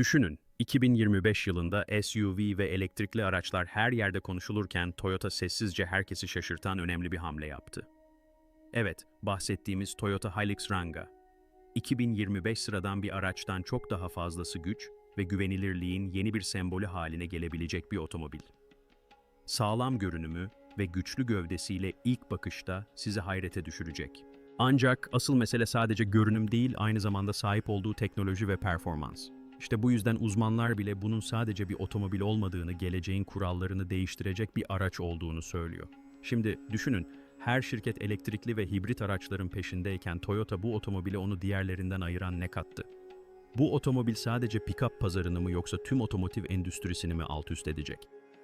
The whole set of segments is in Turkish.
Düşünün, 2025 yılında SUV ve elektrikli araçlar her yerde konuşulurken Toyota sessizce herkesi şaşırtan önemli bir hamle yaptı. Evet, bahsettiğimiz Toyota Hilux Ranga. 2025 sıradan bir araçtan çok daha fazlası güç ve güvenilirliğin yeni bir sembolü haline gelebilecek bir otomobil. Sağlam görünümü ve güçlü gövdesiyle ilk bakışta sizi hayrete düşürecek. Ancak asıl mesele sadece görünüm değil, aynı zamanda sahip olduğu teknoloji ve performans. İşte bu yüzden uzmanlar bile bunun sadece bir otomobil olmadığını, geleceğin kurallarını değiştirecek bir araç olduğunu söylüyor. Şimdi düşünün, her şirket elektrikli ve hibrit araçların peşindeyken Toyota bu otomobile onu diğerlerinden ayıran ne kattı? Bu otomobil sadece pick-up pazarını mı yoksa tüm otomotiv endüstrisini mi alt üst edecek?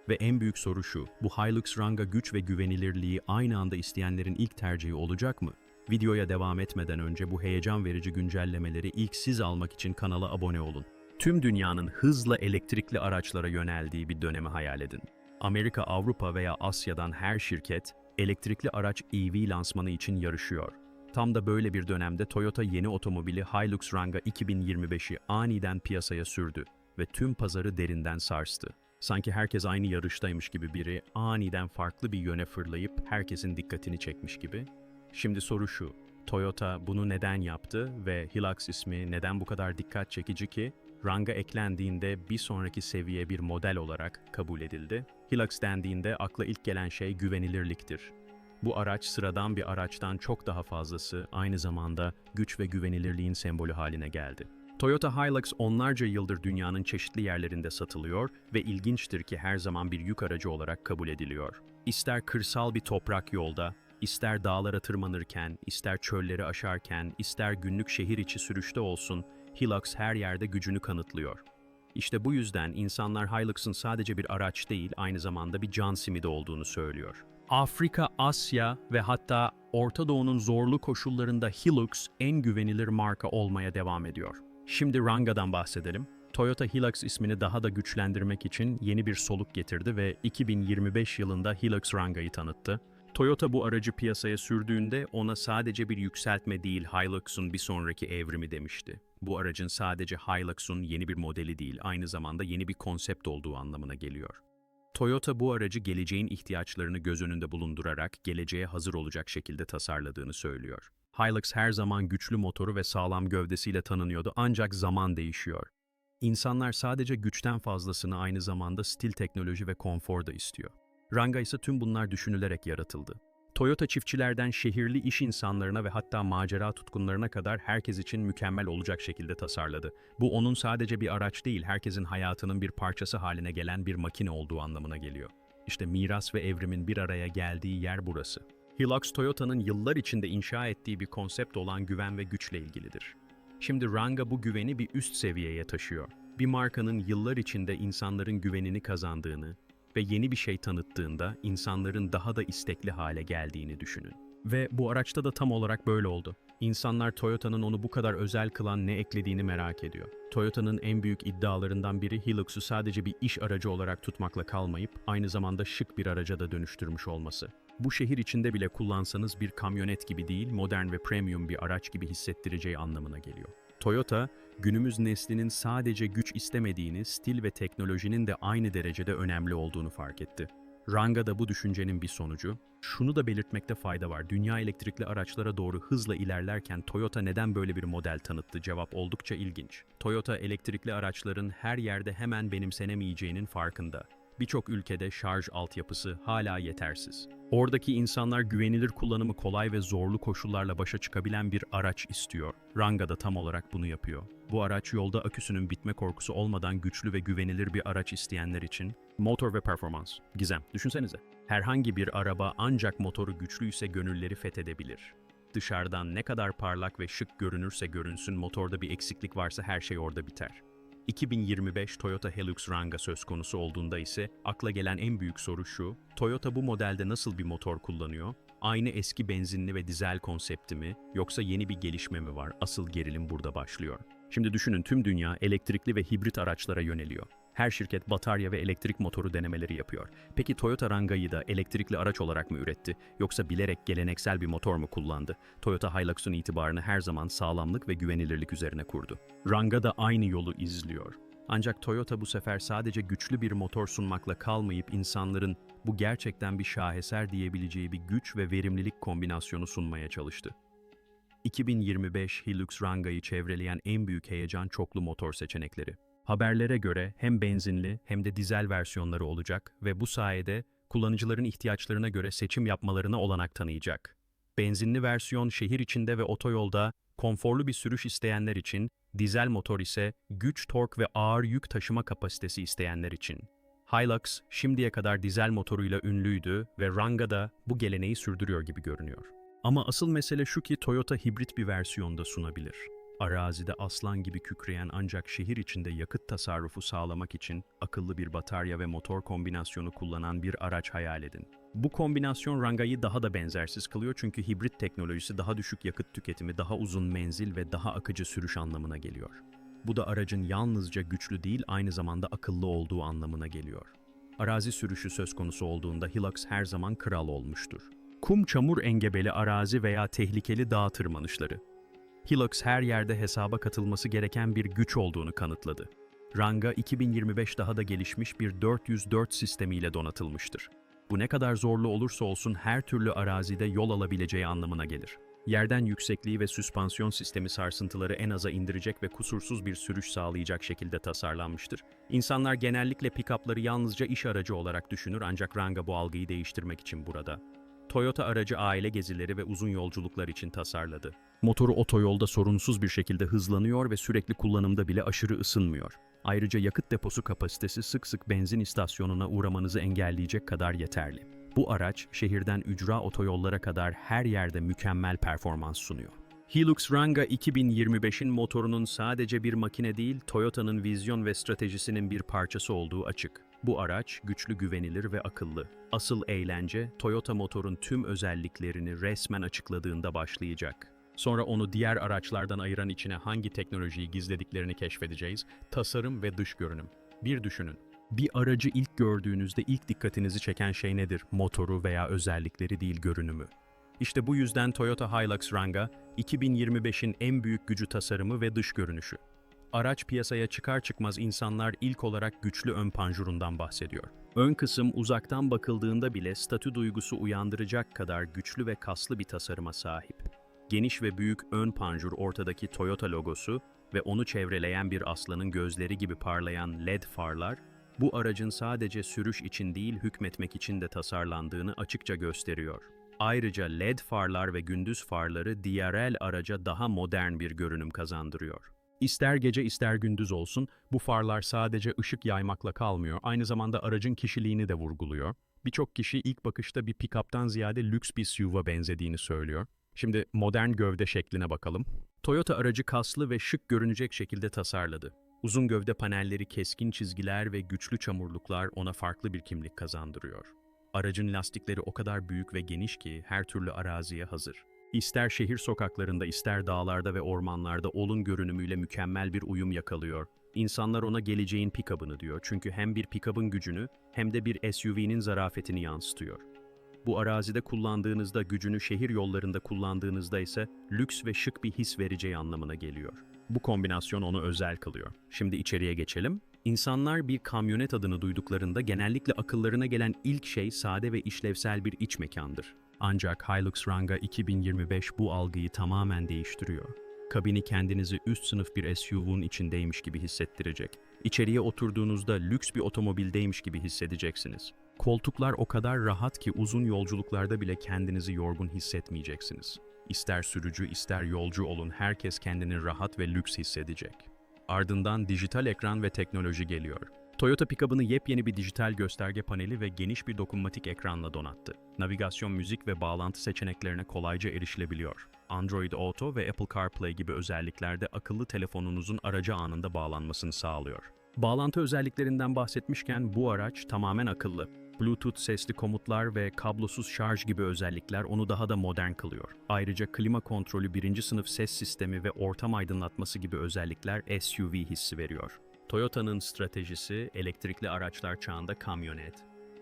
Ve en büyük soru şu, bu Hilux Ranga güç ve güvenilirliği aynı anda isteyenlerin ilk tercihi olacak mı? Videoya devam etmeden önce bu heyecan verici güncellemeleri ilk siz almak için kanala abone olun. Tüm dünyanın hızla elektrikli araçlara yöneldiği bir dönemi hayal edin. Amerika, Avrupa veya Asya'dan her şirket elektrikli araç EV lansmanı için yarışıyor. Tam da böyle bir dönemde Toyota yeni otomobili Hilux Ranga 2025'i aniden piyasaya sürdü ve tüm pazarı derinden sarstı. Sanki herkes aynı yarıştaymış gibi biri aniden farklı bir yöne fırlayıp herkesin dikkatini çekmiş gibi. Şimdi soru şu, Toyota bunu neden yaptı ve Hilux ismi neden bu kadar dikkat çekici ki Ranga eklendiğinde bir sonraki seviye bir model olarak kabul edildi. Hilux dendiğinde akla ilk gelen şey güvenilirliktir. Bu araç sıradan bir araçtan çok daha fazlası, aynı zamanda güç ve güvenilirliğin sembolü haline geldi. Toyota Hilux onlarca yıldır dünyanın çeşitli yerlerinde satılıyor ve ilginçtir ki her zaman bir yük aracı olarak kabul ediliyor. İster kırsal bir toprak yolda, ister dağlara tırmanırken, ister çölleri aşarken, ister günlük şehir içi sürüşte olsun, Hilux her yerde gücünü kanıtlıyor. İşte bu yüzden insanlar Hilux'ın sadece bir araç değil, aynı zamanda bir can simidi olduğunu söylüyor. Afrika, Asya ve hatta Orta Doğu'nun zorlu koşullarında Hilux en güvenilir marka olmaya devam ediyor. Şimdi Ranga'dan bahsedelim. Toyota Hilux ismini daha da güçlendirmek için yeni bir soluk getirdi ve 2025 yılında Hilux Ranga'yı tanıttı. Toyota bu aracı piyasaya sürdüğünde ona sadece bir yükseltme değil Hilux'un bir sonraki evrimi demişti. Bu aracın sadece Hilux'un yeni bir modeli değil, aynı zamanda yeni bir konsept olduğu anlamına geliyor. Toyota bu aracı geleceğin ihtiyaçlarını göz önünde bulundurarak geleceğe hazır olacak şekilde tasarladığını söylüyor. Hilux her zaman güçlü motoru ve sağlam gövdesiyle tanınıyordu ancak zaman değişiyor. İnsanlar sadece güçten fazlasını aynı zamanda stil teknoloji ve konfor da istiyor. Ranga ise tüm bunlar düşünülerek yaratıldı. Toyota çiftçilerden şehirli iş insanlarına ve hatta macera tutkunlarına kadar herkes için mükemmel olacak şekilde tasarladı. Bu onun sadece bir araç değil, herkesin hayatının bir parçası haline gelen bir makine olduğu anlamına geliyor. İşte miras ve evrimin bir araya geldiği yer burası. Hilux Toyota'nın yıllar içinde inşa ettiği bir konsept olan güven ve güçle ilgilidir. Şimdi Ranga bu güveni bir üst seviyeye taşıyor. Bir markanın yıllar içinde insanların güvenini kazandığını, ve yeni bir şey tanıttığında insanların daha da istekli hale geldiğini düşünün. Ve bu araçta da tam olarak böyle oldu. İnsanlar Toyota'nın onu bu kadar özel kılan ne eklediğini merak ediyor. Toyota'nın en büyük iddialarından biri Hilux'u sadece bir iş aracı olarak tutmakla kalmayıp aynı zamanda şık bir araca da dönüştürmüş olması. Bu şehir içinde bile kullansanız bir kamyonet gibi değil, modern ve premium bir araç gibi hissettireceği anlamına geliyor. Toyota, günümüz neslinin sadece güç istemediğini, stil ve teknolojinin de aynı derecede önemli olduğunu fark etti. Ranga da bu düşüncenin bir sonucu. Şunu da belirtmekte fayda var. Dünya elektrikli araçlara doğru hızla ilerlerken Toyota neden böyle bir model tanıttı? Cevap oldukça ilginç. Toyota elektrikli araçların her yerde hemen benimsenemeyeceğinin farkında. Birçok ülkede şarj altyapısı hala yetersiz. Oradaki insanlar güvenilir kullanımı kolay ve zorlu koşullarla başa çıkabilen bir araç istiyor. Ranga da tam olarak bunu yapıyor. Bu araç yolda aküsünün bitme korkusu olmadan güçlü ve güvenilir bir araç isteyenler için motor ve performans. Gizem, düşünsenize. Herhangi bir araba ancak motoru güçlüyse gönülleri fethedebilir. Dışarıdan ne kadar parlak ve şık görünürse görünsün motorda bir eksiklik varsa her şey orada biter. 2025 Toyota Hilux Ranga söz konusu olduğunda ise akla gelen en büyük soru şu, Toyota bu modelde nasıl bir motor kullanıyor? Aynı eski benzinli ve dizel konsepti mi yoksa yeni bir gelişme mi var? Asıl gerilim burada başlıyor. Şimdi düşünün tüm dünya elektrikli ve hibrit araçlara yöneliyor. Her şirket batarya ve elektrik motoru denemeleri yapıyor. Peki Toyota Ranga'yı da elektrikli araç olarak mı üretti yoksa bilerek geleneksel bir motor mu kullandı? Toyota Hilux'un itibarını her zaman sağlamlık ve güvenilirlik üzerine kurdu. Ranga da aynı yolu izliyor. Ancak Toyota bu sefer sadece güçlü bir motor sunmakla kalmayıp insanların bu gerçekten bir şaheser diyebileceği bir güç ve verimlilik kombinasyonu sunmaya çalıştı. 2025 Hilux Ranga'yı çevreleyen en büyük heyecan çoklu motor seçenekleri. Haberlere göre hem benzinli hem de dizel versiyonları olacak ve bu sayede kullanıcıların ihtiyaçlarına göre seçim yapmalarına olanak tanıyacak. Benzinli versiyon şehir içinde ve otoyolda konforlu bir sürüş isteyenler için, dizel motor ise güç, tork ve ağır yük taşıma kapasitesi isteyenler için. Hilux şimdiye kadar dizel motoruyla ünlüydü ve Ranga da bu geleneği sürdürüyor gibi görünüyor. Ama asıl mesele şu ki Toyota hibrit bir versiyonda sunabilir. Arazide aslan gibi kükreyen ancak şehir içinde yakıt tasarrufu sağlamak için akıllı bir batarya ve motor kombinasyonu kullanan bir araç hayal edin. Bu kombinasyon Ranga'yı daha da benzersiz kılıyor çünkü hibrit teknolojisi daha düşük yakıt tüketimi, daha uzun menzil ve daha akıcı sürüş anlamına geliyor. Bu da aracın yalnızca güçlü değil aynı zamanda akıllı olduğu anlamına geliyor. Arazi sürüşü söz konusu olduğunda Hilux her zaman kral olmuştur. Kum çamur engebeli arazi veya tehlikeli dağ tırmanışları. Hilux her yerde hesaba katılması gereken bir güç olduğunu kanıtladı. Ranga 2025 daha da gelişmiş bir 404 sistemiyle donatılmıştır. Bu ne kadar zorlu olursa olsun her türlü arazide yol alabileceği anlamına gelir. Yerden yüksekliği ve süspansiyon sistemi sarsıntıları en aza indirecek ve kusursuz bir sürüş sağlayacak şekilde tasarlanmıştır. İnsanlar genellikle pick-up'ları yalnızca iş aracı olarak düşünür ancak Ranga bu algıyı değiştirmek için burada. Toyota aracı aile gezileri ve uzun yolculuklar için tasarladı. Motoru otoyolda sorunsuz bir şekilde hızlanıyor ve sürekli kullanımda bile aşırı ısınmıyor. Ayrıca yakıt deposu kapasitesi sık sık benzin istasyonuna uğramanızı engelleyecek kadar yeterli. Bu araç şehirden ücra otoyollara kadar her yerde mükemmel performans sunuyor. Hilux Ranga 2025'in motorunun sadece bir makine değil, Toyota'nın vizyon ve stratejisinin bir parçası olduğu açık. Bu araç güçlü, güvenilir ve akıllı. Asıl eğlence Toyota motorun tüm özelliklerini resmen açıkladığında başlayacak. Sonra onu diğer araçlardan ayıran içine hangi teknolojiyi gizlediklerini keşfedeceğiz. Tasarım ve dış görünüm. Bir düşünün. Bir aracı ilk gördüğünüzde ilk dikkatinizi çeken şey nedir? Motoru veya özellikleri değil görünümü. İşte bu yüzden Toyota Hilux Ranga, 2025'in en büyük gücü tasarımı ve dış görünüşü. Araç piyasaya çıkar çıkmaz insanlar ilk olarak güçlü ön panjurundan bahsediyor. Ön kısım uzaktan bakıldığında bile statü duygusu uyandıracak kadar güçlü ve kaslı bir tasarıma sahip. Geniş ve büyük ön panjur ortadaki Toyota logosu ve onu çevreleyen bir aslanın gözleri gibi parlayan LED farlar, bu aracın sadece sürüş için değil hükmetmek için de tasarlandığını açıkça gösteriyor. Ayrıca LED farlar ve gündüz farları DRL araca daha modern bir görünüm kazandırıyor. İster gece ister gündüz olsun, bu farlar sadece ışık yaymakla kalmıyor, aynı zamanda aracın kişiliğini de vurguluyor. Birçok kişi ilk bakışta bir pick-up'tan ziyade lüks bir SUV'a benzediğini söylüyor. Şimdi modern gövde şekline bakalım. Toyota aracı kaslı ve şık görünecek şekilde tasarladı. Uzun gövde panelleri, keskin çizgiler ve güçlü çamurluklar ona farklı bir kimlik kazandırıyor. Aracın lastikleri o kadar büyük ve geniş ki her türlü araziye hazır. İster şehir sokaklarında ister dağlarda ve ormanlarda olun görünümüyle mükemmel bir uyum yakalıyor. İnsanlar ona geleceğin pikabını diyor çünkü hem bir pikabın gücünü hem de bir SUV'nin zarafetini yansıtıyor. Bu arazide kullandığınızda gücünü şehir yollarında kullandığınızda ise lüks ve şık bir his vereceği anlamına geliyor. Bu kombinasyon onu özel kılıyor. Şimdi içeriye geçelim. İnsanlar bir kamyonet adını duyduklarında genellikle akıllarına gelen ilk şey sade ve işlevsel bir iç mekandır. Ancak Hilux Ranga 2025 bu algıyı tamamen değiştiriyor. Kabini kendinizi üst sınıf bir SUV'un içindeymiş gibi hissettirecek. İçeriye oturduğunuzda lüks bir otomobildeymiş gibi hissedeceksiniz. Koltuklar o kadar rahat ki uzun yolculuklarda bile kendinizi yorgun hissetmeyeceksiniz. İster sürücü ister yolcu olun herkes kendini rahat ve lüks hissedecek. Ardından dijital ekran ve teknoloji geliyor. Toyota pickup'ını yepyeni bir dijital gösterge paneli ve geniş bir dokunmatik ekranla donattı. Navigasyon, müzik ve bağlantı seçeneklerine kolayca erişilebiliyor. Android Auto ve Apple CarPlay gibi özelliklerde akıllı telefonunuzun aracı anında bağlanmasını sağlıyor. Bağlantı özelliklerinden bahsetmişken bu araç tamamen akıllı. Bluetooth sesli komutlar ve kablosuz şarj gibi özellikler onu daha da modern kılıyor. Ayrıca klima kontrolü, birinci sınıf ses sistemi ve ortam aydınlatması gibi özellikler SUV hissi veriyor. Toyota'nın stratejisi elektrikli araçlar çağında kamyonet.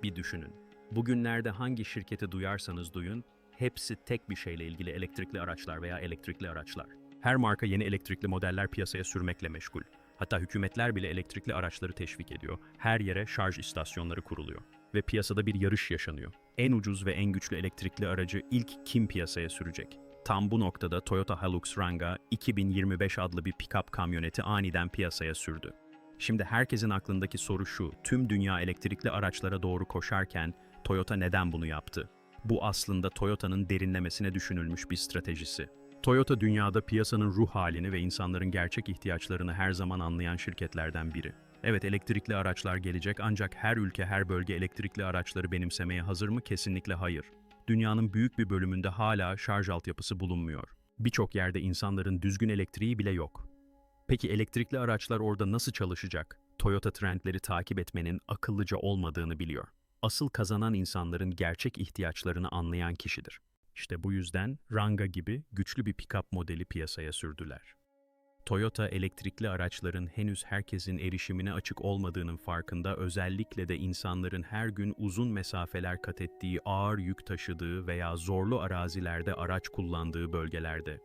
Bir düşünün. Bugünlerde hangi şirketi duyarsanız duyun, hepsi tek bir şeyle ilgili elektrikli araçlar veya elektrikli araçlar. Her marka yeni elektrikli modeller piyasaya sürmekle meşgul. Hatta hükümetler bile elektrikli araçları teşvik ediyor. Her yere şarj istasyonları kuruluyor. Ve piyasada bir yarış yaşanıyor. En ucuz ve en güçlü elektrikli aracı ilk kim piyasaya sürecek? Tam bu noktada Toyota Hilux Ranga 2025 adlı bir pick-up kamyoneti aniden piyasaya sürdü. Şimdi herkesin aklındaki soru şu, tüm dünya elektrikli araçlara doğru koşarken Toyota neden bunu yaptı? Bu aslında Toyota'nın derinlemesine düşünülmüş bir stratejisi. Toyota dünyada piyasanın ruh halini ve insanların gerçek ihtiyaçlarını her zaman anlayan şirketlerden biri. Evet elektrikli araçlar gelecek ancak her ülke her bölge elektrikli araçları benimsemeye hazır mı? Kesinlikle hayır. Dünyanın büyük bir bölümünde hala şarj altyapısı bulunmuyor. Birçok yerde insanların düzgün elektriği bile yok. Peki elektrikli araçlar orada nasıl çalışacak? Toyota trendleri takip etmenin akıllıca olmadığını biliyor. Asıl kazanan insanların gerçek ihtiyaçlarını anlayan kişidir. İşte bu yüzden Ranga gibi güçlü bir pick-up modeli piyasaya sürdüler. Toyota elektrikli araçların henüz herkesin erişimine açık olmadığının farkında özellikle de insanların her gün uzun mesafeler kat ettiği ağır yük taşıdığı veya zorlu arazilerde araç kullandığı bölgelerde.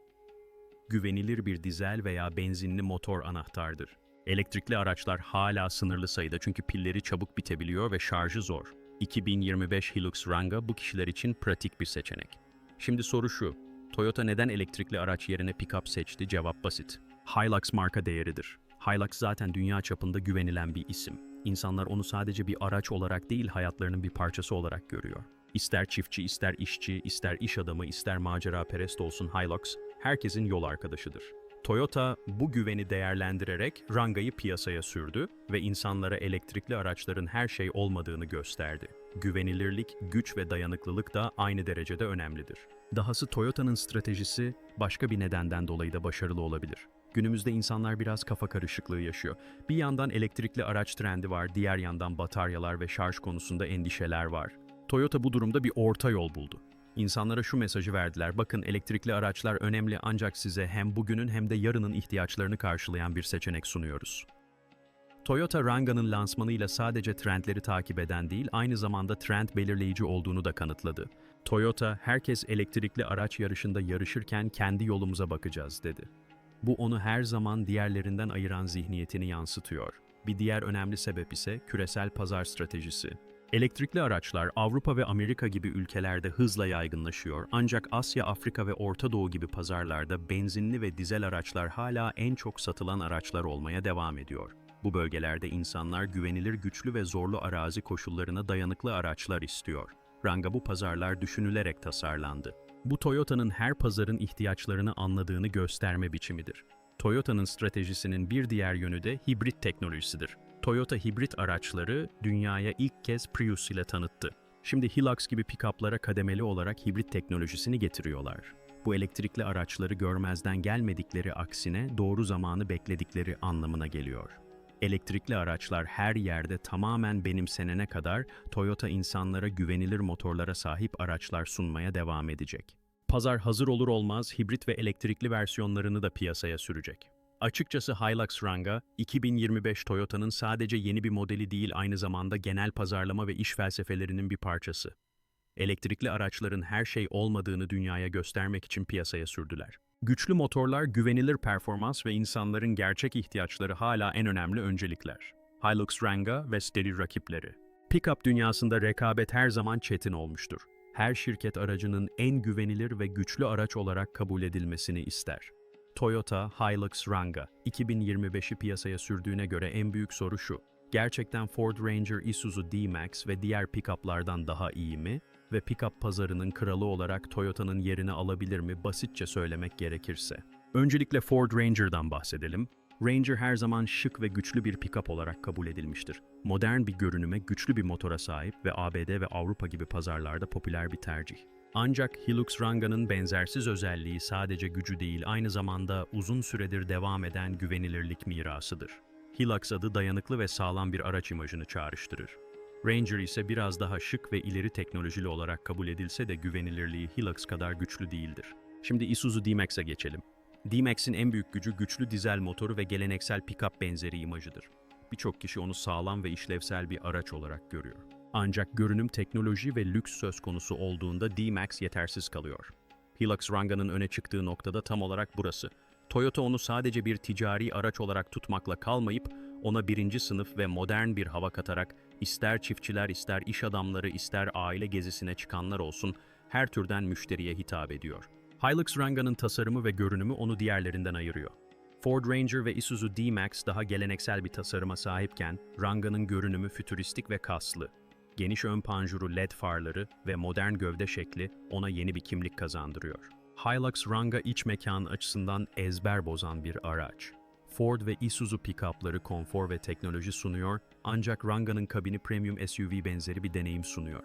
Güvenilir bir dizel veya benzinli motor anahtardır. Elektrikli araçlar hala sınırlı sayıda çünkü pilleri çabuk bitebiliyor ve şarjı zor. 2025 Hilux Ranga bu kişiler için pratik bir seçenek. Şimdi soru şu, Toyota neden elektrikli araç yerine pick-up seçti? Cevap basit. Hilux marka değeridir. Hilux zaten dünya çapında güvenilen bir isim. İnsanlar onu sadece bir araç olarak değil hayatlarının bir parçası olarak görüyor. İster çiftçi, ister işçi, ister iş adamı, ister macera perest olsun Hilux, herkesin yol arkadaşıdır. Toyota bu güveni değerlendirerek Ranga'yı piyasaya sürdü ve insanlara elektrikli araçların her şey olmadığını gösterdi. Güvenilirlik, güç ve dayanıklılık da aynı derecede önemlidir. Dahası Toyota'nın stratejisi başka bir nedenden dolayı da başarılı olabilir. Günümüzde insanlar biraz kafa karışıklığı yaşıyor. Bir yandan elektrikli araç trendi var, diğer yandan bataryalar ve şarj konusunda endişeler var. Toyota bu durumda bir orta yol buldu. İnsanlara şu mesajı verdiler. Bakın elektrikli araçlar önemli ancak size hem bugünün hem de yarının ihtiyaçlarını karşılayan bir seçenek sunuyoruz. Toyota Ranga'nın lansmanıyla sadece trendleri takip eden değil, aynı zamanda trend belirleyici olduğunu da kanıtladı. Toyota, herkes elektrikli araç yarışında yarışırken kendi yolumuza bakacağız dedi. Bu onu her zaman diğerlerinden ayıran zihniyetini yansıtıyor. Bir diğer önemli sebep ise küresel pazar stratejisi. Elektrikli araçlar Avrupa ve Amerika gibi ülkelerde hızla yaygınlaşıyor ancak Asya, Afrika ve Orta Doğu gibi pazarlarda benzinli ve dizel araçlar hala en çok satılan araçlar olmaya devam ediyor. Bu bölgelerde insanlar güvenilir, güçlü ve zorlu arazi koşullarına dayanıklı araçlar istiyor. Ranga bu pazarlar düşünülerek tasarlandı. Bu Toyota'nın her pazarın ihtiyaçlarını anladığını gösterme biçimidir. Toyota'nın stratejisinin bir diğer yönü de hibrit teknolojisidir. Toyota hibrit araçları dünyaya ilk kez Prius ile tanıttı. Şimdi Hilux gibi pick-up'lara kademeli olarak hibrit teknolojisini getiriyorlar. Bu elektrikli araçları görmezden gelmedikleri aksine doğru zamanı bekledikleri anlamına geliyor. Elektrikli araçlar her yerde tamamen benimsenene kadar Toyota insanlara güvenilir motorlara sahip araçlar sunmaya devam edecek. Pazar hazır olur olmaz hibrit ve elektrikli versiyonlarını da piyasaya sürecek. Açıkçası Hilux Ranga, 2025 Toyota'nın sadece yeni bir modeli değil aynı zamanda genel pazarlama ve iş felsefelerinin bir parçası. Elektrikli araçların her şey olmadığını dünyaya göstermek için piyasaya sürdüler. Güçlü motorlar, güvenilir performans ve insanların gerçek ihtiyaçları hala en önemli öncelikler. Hilux Ranga ve Steady rakipleri. Pickup dünyasında rekabet her zaman çetin olmuştur. Her şirket aracının en güvenilir ve güçlü araç olarak kabul edilmesini ister. Toyota Hilux Ranga 2025'i piyasaya sürdüğüne göre en büyük soru şu. Gerçekten Ford Ranger Isuzu D-Max ve diğer pick-up'lardan daha iyi mi? Ve pick-up pazarının kralı olarak Toyota'nın yerini alabilir mi basitçe söylemek gerekirse? Öncelikle Ford Ranger'dan bahsedelim. Ranger her zaman şık ve güçlü bir pick-up olarak kabul edilmiştir. Modern bir görünüme, güçlü bir motora sahip ve ABD ve Avrupa gibi pazarlarda popüler bir tercih. Ancak Hilux Ranga'nın benzersiz özelliği sadece gücü değil, aynı zamanda uzun süredir devam eden güvenilirlik mirasıdır. Hilux adı dayanıklı ve sağlam bir araç imajını çağrıştırır. Ranger ise biraz daha şık ve ileri teknolojili olarak kabul edilse de güvenilirliği Hilux kadar güçlü değildir. Şimdi Isuzu D-Max'e geçelim. D-Max'in en büyük gücü güçlü dizel motoru ve geleneksel pick-up benzeri imajıdır. Birçok kişi onu sağlam ve işlevsel bir araç olarak görüyor. Ancak görünüm, teknoloji ve lüks söz konusu olduğunda D-Max yetersiz kalıyor. Hilux Ranga'nın öne çıktığı noktada tam olarak burası. Toyota onu sadece bir ticari araç olarak tutmakla kalmayıp, ona birinci sınıf ve modern bir hava katarak ister çiftçiler, ister iş adamları, ister aile gezisine çıkanlar olsun, her türden müşteriye hitap ediyor. Hilux Ranga'nın tasarımı ve görünümü onu diğerlerinden ayırıyor. Ford Ranger ve Isuzu D-Max daha geleneksel bir tasarıma sahipken, Ranga'nın görünümü fütüristik ve kaslı. Geniş ön panjuru LED farları ve modern gövde şekli ona yeni bir kimlik kazandırıyor. Hilux Ranga iç mekan açısından ezber bozan bir araç. Ford ve Isuzu pick-up'ları konfor ve teknoloji sunuyor ancak Ranga'nın kabini premium SUV benzeri bir deneyim sunuyor.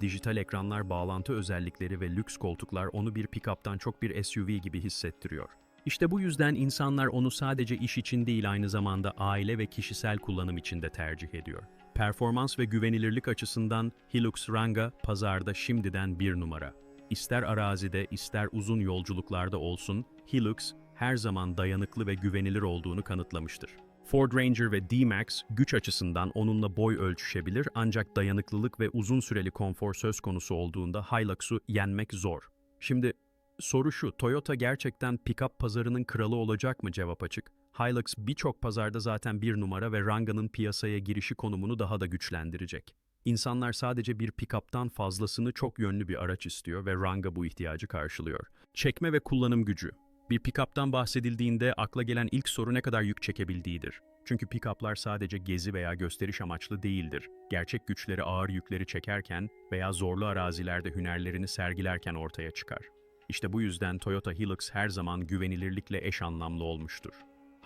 Dijital ekranlar, bağlantı özellikleri ve lüks koltuklar onu bir pick-up'tan çok bir SUV gibi hissettiriyor. İşte bu yüzden insanlar onu sadece iş için değil aynı zamanda aile ve kişisel kullanım için de tercih ediyor. Performans ve güvenilirlik açısından Hilux Ranga pazarda şimdiden bir numara. İster arazide ister uzun yolculuklarda olsun, Hilux her zaman dayanıklı ve güvenilir olduğunu kanıtlamıştır. Ford Ranger ve D-Max güç açısından onunla boy ölçüşebilir ancak dayanıklılık ve uzun süreli konfor söz konusu olduğunda Hilux'u yenmek zor. Şimdi soru şu, Toyota gerçekten pick-up pazarının kralı olacak mı cevap açık? Hilux birçok pazarda zaten bir numara ve Ranga'nın piyasaya girişi konumunu daha da güçlendirecek. İnsanlar sadece bir pick-up'tan fazlasını çok yönlü bir araç istiyor ve Ranga bu ihtiyacı karşılıyor. Çekme ve kullanım gücü. Bir pick-up'tan bahsedildiğinde akla gelen ilk soru ne kadar yük çekebildiğidir. Çünkü pick-up'lar sadece gezi veya gösteriş amaçlı değildir. Gerçek güçleri ağır yükleri çekerken veya zorlu arazilerde hünerlerini sergilerken ortaya çıkar. İşte bu yüzden Toyota Hilux her zaman güvenilirlikle eş anlamlı olmuştur.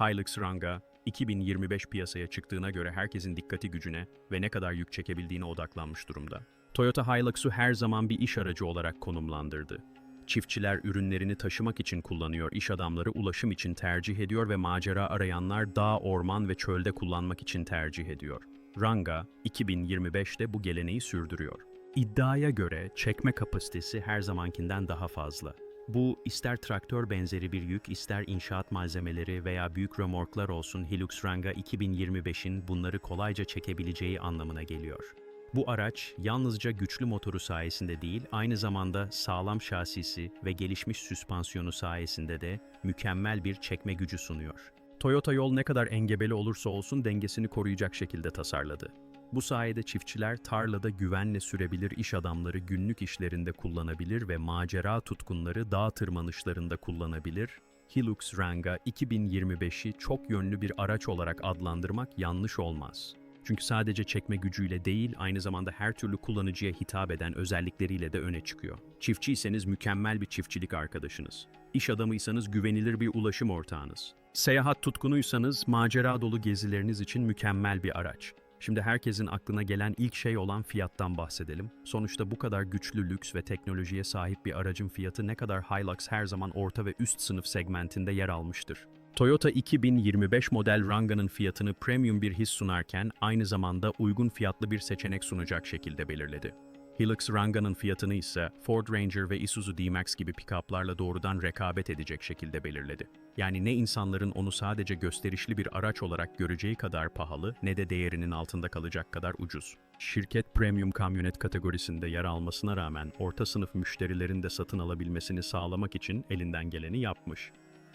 Hilux Ranga, 2025 piyasaya çıktığına göre herkesin dikkati gücüne ve ne kadar yük çekebildiğine odaklanmış durumda. Toyota Hilux'u her zaman bir iş aracı olarak konumlandırdı. Çiftçiler ürünlerini taşımak için kullanıyor, iş adamları ulaşım için tercih ediyor ve macera arayanlar dağ, orman ve çölde kullanmak için tercih ediyor. Ranga, 2025'te bu geleneği sürdürüyor. İddiaya göre çekme kapasitesi her zamankinden daha fazla. Bu ister traktör benzeri bir yük, ister inşaat malzemeleri veya büyük römorklar olsun Hilux Ranga 2025'in bunları kolayca çekebileceği anlamına geliyor. Bu araç yalnızca güçlü motoru sayesinde değil, aynı zamanda sağlam şasisi ve gelişmiş süspansiyonu sayesinde de mükemmel bir çekme gücü sunuyor. Toyota yol ne kadar engebeli olursa olsun dengesini koruyacak şekilde tasarladı. Bu sayede çiftçiler tarlada güvenle sürebilir, iş adamları günlük işlerinde kullanabilir ve macera tutkunları dağ tırmanışlarında kullanabilir. Hilux Ranga 2025'i çok yönlü bir araç olarak adlandırmak yanlış olmaz. Çünkü sadece çekme gücüyle değil, aynı zamanda her türlü kullanıcıya hitap eden özellikleriyle de öne çıkıyor. Çiftçiyseniz mükemmel bir çiftçilik arkadaşınız. İş adamıysanız güvenilir bir ulaşım ortağınız. Seyahat tutkunuysanız macera dolu gezileriniz için mükemmel bir araç. Şimdi herkesin aklına gelen ilk şey olan fiyattan bahsedelim. Sonuçta bu kadar güçlü lüks ve teknolojiye sahip bir aracın fiyatı ne kadar Hilux her zaman orta ve üst sınıf segmentinde yer almıştır. Toyota 2025 model Ranga'nın fiyatını premium bir his sunarken aynı zamanda uygun fiyatlı bir seçenek sunacak şekilde belirledi. Hilux Ranga'nın fiyatını ise Ford Ranger ve Isuzu D-Max gibi pick-up'larla doğrudan rekabet edecek şekilde belirledi. Yani ne insanların onu sadece gösterişli bir araç olarak göreceği kadar pahalı ne de değerinin altında kalacak kadar ucuz. Şirket premium kamyonet kategorisinde yer almasına rağmen orta sınıf müşterilerin de satın alabilmesini sağlamak için elinden geleni yapmış.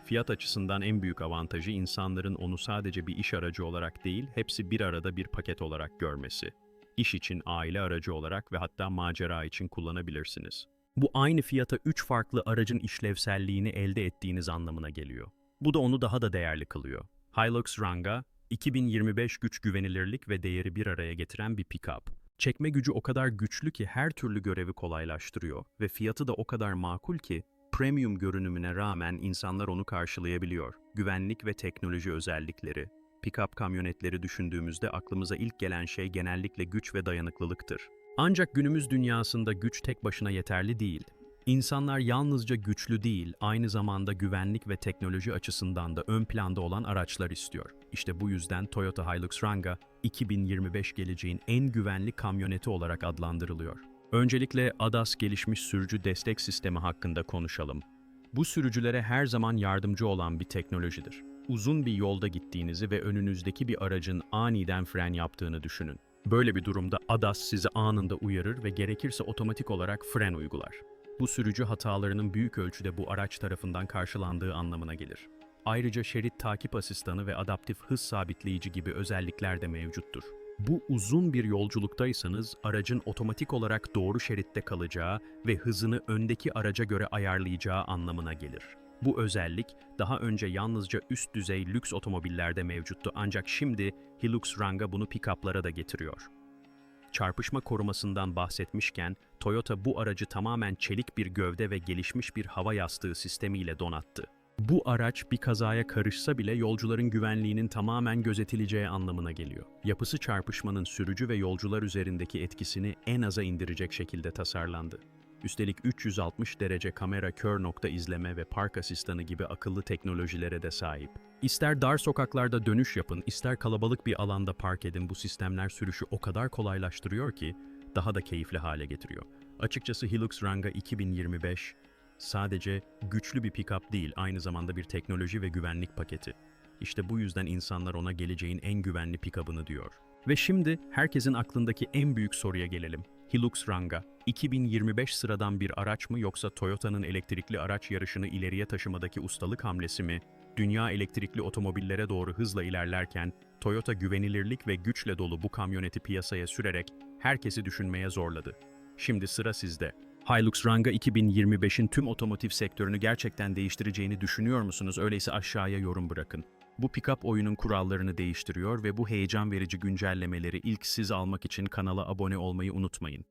Fiyat açısından en büyük avantajı insanların onu sadece bir iş aracı olarak değil, hepsi bir arada bir paket olarak görmesi. İş için aile aracı olarak ve hatta macera için kullanabilirsiniz. Bu aynı fiyata 3 farklı aracın işlevselliğini elde ettiğiniz anlamına geliyor. Bu da onu daha da değerli kılıyor. Hilux Ranga, 2025 güç güvenilirlik ve değeri bir araya getiren bir pick-up. Çekme gücü o kadar güçlü ki her türlü görevi kolaylaştırıyor ve fiyatı da o kadar makul ki premium görünümüne rağmen insanlar onu karşılayabiliyor. Güvenlik ve teknoloji özellikleri, pick-up kamyonetleri düşündüğümüzde aklımıza ilk gelen şey genellikle güç ve dayanıklılıktır. Ancak günümüz dünyasında güç tek başına yeterli değil. İnsanlar yalnızca güçlü değil, aynı zamanda güvenlik ve teknoloji açısından da ön planda olan araçlar istiyor. İşte bu yüzden Toyota Hilux Ranga 2025 geleceğin en güvenli kamyoneti olarak adlandırılıyor. Öncelikle ADAS gelişmiş sürücü destek sistemi hakkında konuşalım. Bu sürücülere her zaman yardımcı olan bir teknolojidir. Uzun bir yolda gittiğinizi ve önünüzdeki bir aracın aniden fren yaptığını düşünün. Böyle bir durumda ADAS sizi anında uyarır ve gerekirse otomatik olarak fren uygular. Bu sürücü hatalarının büyük ölçüde bu araç tarafından karşılandığı anlamına gelir. Ayrıca şerit takip asistanı ve adaptif hız sabitleyici gibi özellikler de mevcuttur. Bu uzun bir yolculuktaysanız aracın otomatik olarak doğru şeritte kalacağı ve hızını öndeki araca göre ayarlayacağı anlamına gelir. Bu özellik daha önce yalnızca üst düzey lüks otomobillerde mevcuttu ancak şimdi Hilux Ranga bunu pick-up'lara da getiriyor. Çarpışma korumasından bahsetmişken Toyota bu aracı tamamen çelik bir gövde ve gelişmiş bir hava yastığı sistemiyle donattı. Bu araç bir kazaya karışsa bile yolcuların güvenliğinin tamamen gözetileceği anlamına geliyor. Yapısı çarpışmanın sürücü ve yolcular üzerindeki etkisini en aza indirecek şekilde tasarlandı. Üstelik 360 derece kamera kör nokta izleme ve park asistanı gibi akıllı teknolojilere de sahip. İster dar sokaklarda dönüş yapın, ister kalabalık bir alanda park edin bu sistemler sürüşü o kadar kolaylaştırıyor ki daha da keyifli hale getiriyor. Açıkçası Hilux Ranga 2025 sadece güçlü bir pick-up değil, aynı zamanda bir teknoloji ve güvenlik paketi. İşte bu yüzden insanlar ona geleceğin en güvenli pick-up'ını diyor. Ve şimdi herkesin aklındaki en büyük soruya gelelim. Hilux Ranga 2025 sıradan bir araç mı yoksa Toyota'nın elektrikli araç yarışını ileriye taşımadaki ustalık hamlesi mi? Dünya elektrikli otomobillere doğru hızla ilerlerken Toyota güvenilirlik ve güçle dolu bu kamyoneti piyasaya sürerek herkesi düşünmeye zorladı. Şimdi sıra sizde. Hilux Ranga 2025'in tüm otomotiv sektörünü gerçekten değiştireceğini düşünüyor musunuz? Öyleyse aşağıya yorum bırakın. Bu pick-up oyunun kurallarını değiştiriyor ve bu heyecan verici güncellemeleri ilk siz almak için kanala abone olmayı unutmayın.